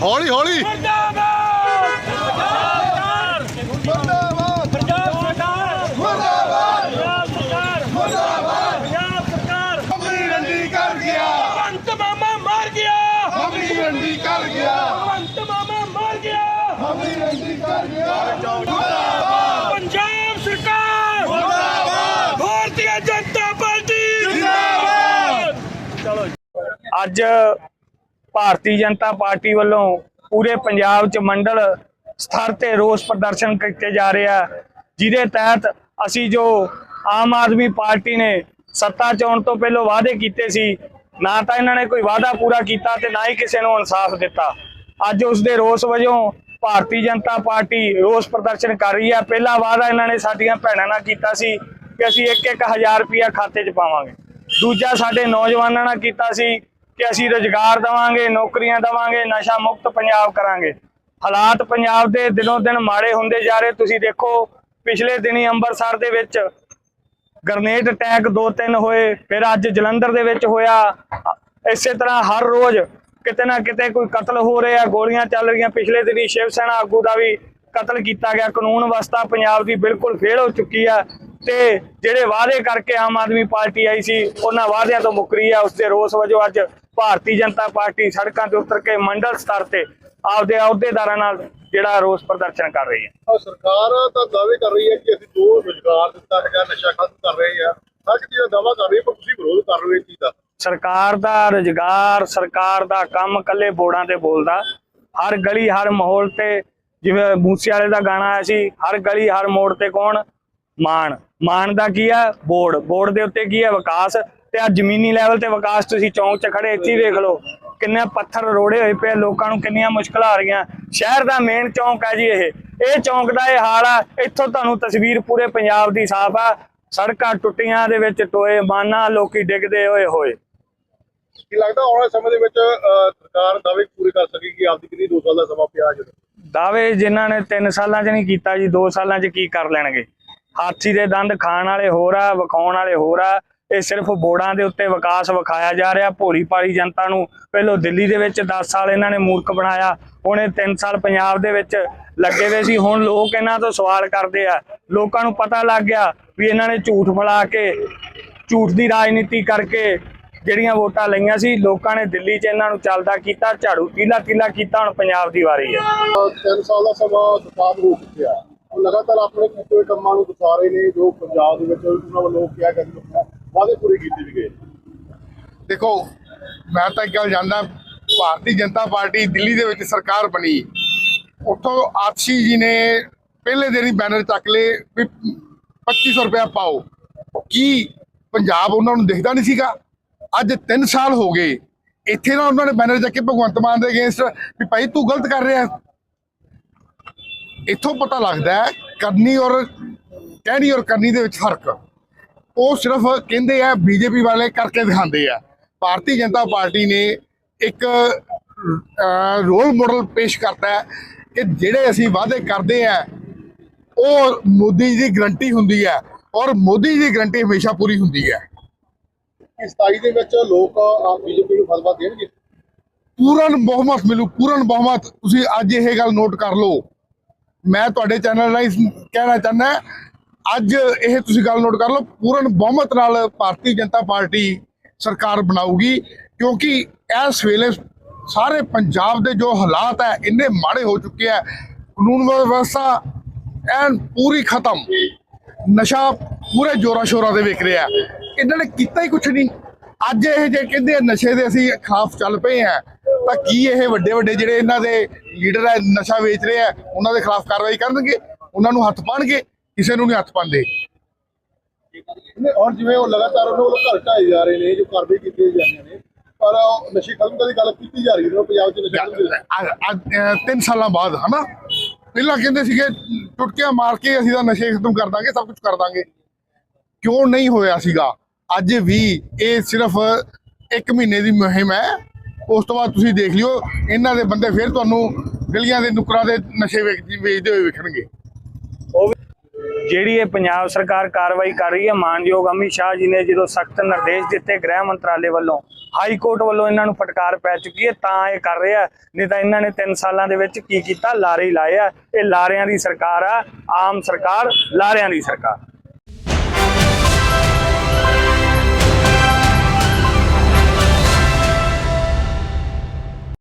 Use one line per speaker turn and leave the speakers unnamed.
ਹੌਲੀ ਹੌਲੀ।
ਪੰਜਾਬ ਸਰਕਾਰ
ਮੁਰਦਾਬਾਦ
ਭਾਰਤੀ ਜਨਤਾ ਪਾਰਟੀ
ਜ਼ਿੰਦਾਬਾਦ
ਅੱਜ ਭਾਰਤੀ ਜਨਤਾ ਪਾਰਟੀ ਵੱਲੋਂ ਪੂਰੇ ਪੰਜਾਬ 'ਚ ਮੰਡਲ ਸਥਰ ਤੇ ਰੋਸ ਪ੍ਰਦਰਸ਼ਨ ਕੀਤੇ ਜਾ ਰਿਹਾ ਜਿਹਦੇ ਤਹਿਤ ਅਸੀਂ ਜੋ ਆਮ ਆਦਮੀ ਪਾਰਟੀ ਨੇ ਸੱਤਾ 'ਚ ਆਉਣ ਤੋਂ ਪਹਿਲਾਂ ਵਾਅਦੇ ਕੀਤੇ ਸੀ, ਨਾ ਤਾਂ ਇਹਨਾਂ ਨੇ ਕੋਈ ਵਾਅਦਾ ਪੂਰਾ ਕੀਤਾ ਤੇ ਨਾ ਹੀ ਕਿਸੇ ਨੂੰ ਇਨਸਾਫ ਦਿੱਤਾ। ਅੱਜ ਉਸ ਦੇ ਰੋਸ ਵਜੋਂ ਭਾਰਤੀ ਜਨਤਾ ਪਾਰਟੀ ਰੋਸ ਪ੍ਰਦਰਸ਼ਨ ਕਰ ਰਹੀ ਹੈ ਪਹਿਲਾ ਵਾਅਦਾ ਇਹਨਾਂ ਨੇ ਸਾਡੀਆਂ ਭੈਣਾਂ ਨਾਲ ਕੀਤਾ ਸੀ ਕਿ ਅਸੀਂ 1-1000 ਰੁਪਇਆ ਖਾਤੇ 'ਚ ਪਾਵਾਂਗੇ। ਦੂਜਾ ਸਾਡੇ ਨੌਜਵਾਨਾਂ ਨਾਲ ਕੀਤਾ ਸੀ ਕਿ ਅਸੀਂ ਰੁਜ਼ਗਾਰ ਦੇਵਾਂਗੇ, ਨੌਕਰੀਆਂ ਦੇਵਾਂਗੇ, ਨਸ਼ਾ ਮੁਕਤ ਪੰਜਾਬ ਕਰਾਂਗੇ। ਹਾਲਾਤ ਪੰਜਾਬ ਦੇ ਦਿਨੋਂ ਦਿਨ ਮਾੜੇ ਹੁੰਦੇ ਜਾ ਰਹੇ। ਤੁਸੀਂ ਦੇਖੋ, ਪਿਛਲੇ ਦਿਨੀ ਅੰਮ੍ਰਿਤਸਰ ਦੇ ਵਿੱਚ ਗਰਨੇਡ ਅਟੈਕ ਦੋ ਤਿੰਨ ਹੋਏ, ਫਿਰ ਅੱਜ ਜਲੰਧਰ ਦੇ ਵਿੱਚ ਹੋਇਆ। ਇਸੇ ਤਰ੍ਹਾਂ ਹਰ ਰੋਜ਼ ਕਿਤੇ ਨਾ ਕਿਤੇ ਕੋਈ ਕਤਲ ਹੋ ਰਿਹਾ, ਗੋਲੀਆਂ ਚੱਲ ਰਹੀਆਂ। ਪਿਛਲੇ ਦਿਨੀ ਸ਼ਿਵ ਸੈਨਾ ਆਗੂ ਦਾ ਵੀ ਕਤਲ ਕੀਤਾ ਗਿਆ। ਕਾਨੂੰਨ ਵਿਵਸਥਾ ਪੰਜਾਬ ਦੀ ਬਿਲਕੁਲ ਫੇਲ ਹੋ ਚੁੱਕੀ ਆ ਤੇ ਜਿਹੜੇ ਵਾਅਦੇ ਕਰਕੇ ਆਮ ਆਦਮੀ ਪਾਰਟੀ ਆਈ ਸੀ, ਉਹਨਾਂ ਵਾਅਦਿਆਂ ਤੋਂ ਮੁੱਕਰੀ ਆ। ਉਸ ਦੇ ਰੋਸ ਵਜੋਂ ਅੱਜ ਭਾਰਤੀ ਜਨਤਾ ਪਾਰਟੀ ਸੜਕਾਂ ਤੇ ਉਤਰ ਕੇ ਮੰਡਲ ਸਤਰ ਤੇ ਆਪਦੇ ਅਹੁਦੇਦਾਰਾਂ ਨਾਲ ਜਿਹੜਾ ਰੋਸ ਪ੍ਰਦਰਸ਼ਨ ਕਰ ਰਹੀ ਹੈ।
ਸਰਕਾਰ ਤਾਂ ਦਾਅਵੇ ਕਰ ਰਹੀ ਹੈ ਕਿ ਅਸੀਂ ਜੋ ਰੁਜ਼ਗਾਰ ਦਿੱਤਾ ਹੈਗਾ ਨਸ਼ਾ ਖਤਮ ਕਰ ਰਹੇ ਆ। ਹਰ ਚੀਜ਼ ਦਾ ਦਾਅਵਾ ਕਰ ਰਹੀ ਹੈ ਪਰ ਤੁਸੀਂ ਵਿਰੋਧ ਕਰ ਰਹੇ ਹੋ ਚੀਜ਼ ਦਾ।
ਸਰਕਾਰ ਦਾ ਰੁਜ਼ਗਾਰ ਸਰਕਾਰ ਦਾ ਕੰਮ ਕੱਲੇ ਬੋਰਡਾਂ ਤੇ ਬੋਲਦਾ। ਹਰ ਗਲੀ ਹਰ ਮਾਹੌਲ ਤੇ ਜਿਵੇਂ ਮੂਸੇ ਵਾਲੇ ਦਾ ਗਾਣਾ ਆਇਆ ਸੀ ਹਰ ਗਲੀ ਹਰ ਮੋੜ ਤੇ ਕੌਣ? ਮਾਨ। ਮਾਨ ਦਾ ਕੀ ਆ? ਬੋਰਡ। ਬੋਰਡ ਦੇ ਉੱਤੇ ਕੀ ਆ? ਵਿਕਾਸ। ਤੇ ਆ ਜ਼ਮੀਨੀ ਲੈਵਲ ਤੇ ਵਿਕਾਸ ਤੁਸੀਂ ਚੌਂਕ 'ਚ ਖੜੇ ਇੱਥੇ ਵੇਖ ਲਓ ਕਿੰਨੇ ਪੱਥਰ ਰੋੜੇ ਹੋਏ ਪਏ ਲੋਕਾਂ ਨੂੰ ਕਿੰਨੀਆਂ ਮੁਸ਼ਕਲਾਂ ਆ ਰਹੀਆਂ। ਸ਼ਹਿਰ ਦਾ ਮੇਨ ਚੌਂਕ ਹੈ ਜੀ ਇਹ। ਇਹ ਚੌਂਕ ਦਾ ਇਹ ਹਾਲ ਆ ਇੱਥੋਂ ਤੁਹਾਨੂੰ ਤਸਵੀਰ ਪੂਰੇ ਪੰਜਾਬ ਦੀ ਸਾਫ਼ ਆ। ਸੜਕਾਂ ਟੁੱਟੀਆਂ ਦੇ ਵਿੱਚ ਟੋਏ ਮਾਨਾ ਲੋਕੀ ਡਿੱਗਦੇ ਹੋਏ ਹੋਏ।
ਕੀ ਲੱਗਦਾ ਆਉਣ ਵਾਲੇ ਸਮੇਂ ਦੇ ਵਿੱਚ ਸਰਕਾਰ ਦਾਅਵੇ ਪੂਰੇ ਕਰ ਸਕੇਗੀ ਆਪਦੀ ਕਿੰਨੀ 2 ਸਾਲ ਦਾ ਸਮਾਂ ਪਿਆ ਜਦੋਂ
ਦਾਅਵੇ ਜਿਨ੍ਹਾਂ ਨੇ 3 ਸਾਲਾਂ 'ਚ ਨਹੀਂ ਕੀਤਾ ਜੀ 2 ਸਾਲਾਂ 'ਚ ਕੀ ਕਰ ਲੈਣਗੇ? ਹਾਥੀ ਦੇ ਦੰਦ ਖਾਣ ਵਾਲੇ ਹੋਰ ਆ ਵਿਖਾਉਣ ਵਾਲੇ ਹੋਰ ਆ। ਇਹ ਸਿਰਫ ਬੋਰਡਾਂ ਦੇ ਉੱਤੇ ਵਿਕਾਸ ਵਿਖਾਇਆ ਜਾ ਰਿਹਾ। ਭੋਲੀ ਪਾਲੀ ਜਨਤਾ ਨੂੰ ਪਹਿਲਾਂ ਦਿੱਲੀ ਦੇ ਵਿੱਚ 10 ਸਾਲ ਇਹਨਾਂ ਨੇ ਮੂਰਖ ਬਣਾਇਆ। ਹੁਣ ਇਹ 3 ਸਾਲ ਪੰਜਾਬ ਦੇ ਵਿੱਚ ਲੱਗੇ ਹੋਏ ਸੀ। ਹੁਣ ਲੋਕ ਇਹਨਾਂ ਤੋਂ ਸਵਾਲ ਕਰਦੇ ਆ। ਲੋਕਾਂ ਨੂੰ ਪਤਾ ਲੱਗ ਗਿਆ ਵੀ ਇਹਨਾਂ ਨੇ ਝੂਠ ਫਲਾ ਕੇ, ਝੂਠ ਦੀ ਰਾਜਨੀਤੀ ਕਰਕੇ ਜਿਹੜੀਆਂ ਵੋਟਾਂ ਲਈਆਂ ਸੀ, ਲੋਕਾਂ ਨੇ ਦਿੱਲੀ 'ਚ ਇਹਨਾਂ ਨੂੰ ਚੱਲਦਾ ਕੀਤਾ। ਝਾੜੂ ਤੀਲਾ ਤੀਲਾ ਕੀਤਾ, ਹੁਣ ਪੰਜਾਬ ਦੀ ਵਾਰੀ ਹੈ।
3 ਸਾਲ ਦਾ ਸਮਾਂ ਬਰਬਾਦ ਹੋ ਚੁੱਕਿਆ। ਲਗਾਤਾਰ ਆਪਣੇ ਕੀਤੇ ਕੰਮਾਂ ਨੂੰ ਦਿਖਾ ਨੇ, ਜੋ ਪੰਜਾਬ ਦੇ ਵਿੱਚ ਉਹਨਾਂ ਵੱਲੋਂ ਕਿਹਾ ਗਿਆ ਵਾਅਦੇ ਪੂਰੇ ਕੀਤੇ ਵੀ ਗਏ।
ਦੇਖੋ, ਮੈਂ ਤਾਂ ਇੱਕ ਗੱਲ ਜਾਣਦਾ, ਭਾਰਤੀ ਜਨਤਾ ਪਾਰਟੀ ਦਿੱਲੀ ਦੇ ਵਿੱਚ ਸਰਕਾਰ ਬਣੀ। ਉੱਥੋਂ ਆਤਸ਼ੀ ਜੀ ਨੇ ਪਹਿਲੇ ਦਿਨ ਹੀ ਬੈਨਰ ਚੱਕ ਲਏ ਵੀ 2500 ਰੁਪਇਆ ਪਾਓ। ਕੀ ਪੰਜਾਬ ਉਹਨਾਂ ਨੂੰ ਦਿਖਦਾ ਨਹੀਂ ਸੀਗਾ? ਅੱਜ 3 ਸਾਲ ਹੋ ਗਏ। ਇੱਥੇ ਨਾ ਉਹਨਾਂ ਨੇ ਬੈਨਰ ਚੱਕੇ ਭਗਵੰਤ ਮਾਨ ਦੇ ਅਗੇਂਸਟ ਵੀ ਭਾਈ ਤੂੰ ਗਲਤ ਕਰ ਰਿਹਾ। ਇੱਥੋਂ ਪਤਾ ਲੱਗਦਾ ਕਰਨੀ ਔਰ ਕਹਿਣੀ ਔਰ ਕਰਨੀ ਦੇ ਵਿੱਚ ਫ਼ਰਕ। ਉਹ ਸਿਰਫ ਕਹਿੰਦੇ ਆ ਬੀਜੇਪੀ ਵਾਲੇ ਕਰਕੇ ਦਿਖਾਉਂਦੇ ਆ। ਭਾਰਤੀ ਜਨਤਾ ਪਾਰਟੀ ਨੇ ਇੱਕ ਰੋਲ ਮਾਡਲ ਪੇਸ਼ ਕਰਤਾ ਹੈ ਕਿ ਜਿਹੜੇ ਅਸੀਂ ਵਾਅਦੇ ਕਰਦੇ ਆ ਉਹ ਮੋਦੀ ਜੀ ਦੀ ਗਰੰਟੀ ਹੁੰਦੀ ਹੈ ਔਰ ਮੋਦੀ ਜੀ ਦੀ ਗਰੰਟੀ ਹਮੇਸ਼ਾ ਪੂਰੀ ਹੁੰਦੀ ਹੈ।
ਇਸ 27 ਦੇ ਵਿੱਚ ਲੋਕ ਬੀਜੇਪੀ ਨੂੰ ਫਤਵਾ ਦੇਣਗੇ?
ਪੂਰਨ ਬਹੁਮਤ ਮਿਲੂ ਪੂਰਨ ਬਹੁਮਤ। ਤੁਸੀਂ ਅੱਜ ਇਹ ਗੱਲ ਨੋਟ ਕਰ ਲਓ। ਮੈਂ ਤੁਹਾਡੇ ਚੈਨਲ ਰਾਹੀਂ ਕਹਿਣਾ ਚਾਹੁੰਦਾ ਅੱਜ ਇਹ ਤੁਸੀਂ ਗੱਲ ਨੋਟ ਕਰ ਲਓ, ਪੂਰਨ ਬਹੁਮਤ ਨਾਲ ਭਾਰਤੀ ਜਨਤਾ ਪਾਰਟੀ ਸਰਕਾਰ ਬਣਾਊਗੀ, ਕਿਉਂਕਿ ਇਸ ਵੇਲੇ ਸਾਰੇ ਪੰਜਾਬ ਦੇ ਜੋ ਹਾਲਾਤ ਹੈ, ਇੰਨੇ ਮਾੜੇ ਹੋ ਚੁੱਕੇ ਆ ਕਾਨੂੰਨ ਵਿਵਸਥਾ ਐਨ ਪੂਰੀ ਖਤਮ, ਨਸ਼ਾ ਪੂਰੇ ਜੋਰਾ ਸ਼ੋਰਾ ਦੇ ਵਿਕ ਰਿਹਾ ਇਹਨਾਂ ਨੇ ਕੀਤਾ ਹੀ ਕੁਛ ਨਹੀਂ। ਅੱਜ ਇਹ ਜੇ ਕਹਿੰਦੇ ਨਸ਼ੇ ਦੇ ਅਸੀਂ ਖਿਲਾਫ ਚੱਲ ਪਏ ਆ ਤਾਂ ਕੀ ਇਹ ਵੱਡੇ ਵੱਡੇ ਜਿਹੜੇ ਇਹਨਾਂ ਦੇ ਲੀਡਰ ਹੈ, ਨਸ਼ਾ ਵੇਚ ਰਹੇ ਆ ਉਹਨਾਂ ਦੇ ਖਿਲਾਫ ਕਾਰਵਾਈ ਕਰਨਗੇ, ਉਹਨਾਂ ਨੂੰ ਹੱਥ ਪਾਣਗੇ ਕਿਸੇ ਨੂੰ ਨਹੀਂ ਹੱਥ ਪਾਉਂਦੇ।
ਨਹੀਂ ਔਰ ਜਿਵੇਂ ਉਹ ਲਗਾਤਾਰ ਉਹਨਾਂ ਵੱਲੋਂ ਘਰ ਢਾਏ ਜਾ ਰਹੇ ਨੇ ਜੋ ਕਾਰਵਾਈ ਕੀਤੀਆਂ ਜਾ ਰਹੀਆਂ ਨੇ ਪਰ ਨਸ਼ੇ ਖਤਮ ਕਰਨ ਦੀ ਗੱਲ ਕੀਤੀ ਜਾ ਰਹੀ ਹੈ ਨਾ ਪੰਜਾਬ 'ਚ ਨਸ਼ਾ
ਤਿੰਨ ਸਾਲਾਂ ਬਾਅਦ ਹਨਾ? ਪਹਿਲਾਂ ਕਹਿੰਦੇ ਸੀਗੇ ਟੁੱਟਕਿਆਂ ਮਾਰ ਕੇ ਅਸੀਂ ਤਾਂ ਨਸ਼ੇ ਖਤਮ ਕਰ ਦਾਂਗੇ ਸਭ ਕੁਝ ਕਰ ਦਾਂਗੇ। ਕਿਉਂ ਨਹੀਂ ਹੋਇਆ ਸੀਗਾ? ਅੱਜ ਵੀ ਇਹ ਸਿਰਫ ਇੱਕ ਮਹੀਨੇ ਦੀ ਮੁਹਿੰਮ ਹੈ। ਉਸ ਤੋਂ ਬਾਅਦ ਤੁਸੀਂ ਦੇਖ ਲਿਓ ਇਹਨਾਂ ਦੇ ਬੰਦੇ ਫਿਰ ਤੁਹਾਨੂੰ ਗਲੀਆਂ ਦੇ ਨੁਕਰਾਂ ਦੇ ਨਸ਼ੇ ਵੇਚ- ਵੇਚਦੇ ਹੋਏ ਵਿਖਣਗੇ।
ਜਿਹੜੀ ਇਹ ਪੰਜਾਬ ਸਰਕਾਰ ਕਾਰਵਾਈ ਕਰ ਰਹੀ ਹੈ, ਮਾਨਯੋਗ ਅਮਿਤ ਸ਼ਾਹ ਜੀ ਨੇ ਜਦੋਂ ਸਖਤ ਨਿਰਦੇਸ਼ ਦਿੱਤੇ ਗ੍ਰਹਿ ਮੰਤਰਾਲੇ ਵੱਲੋਂ, ਹਾਈ ਕੋਰਟ ਵੱਲੋਂ ਇਹਨਾਂ ਨੂੰ ਫਟਕਾਰ ਪੈ ਚੁੱਕੀ ਹੈ, ਤਾਂ ਇਹ ਕਰ ਰਿਹਾ ਨਹੀਂ ਤਾਂ ਇਹਨਾਂ ਨੇ 3 ਸਾਲਾਂ ਦੇ ਵਿੱਚ ਕੀ ਕੀਤਾ? ਲਾਰੇ ਹੀ ਲਾਏ ਆ। ਇਹ ਲਾਰਿਆਂ ਦੀ ਸਰਕਾਰ ਆ, ਆਮ ਸਰਕਾਰ, ਲਾਰਿਆਂ ਦੀ ਸਰਕਾਰ।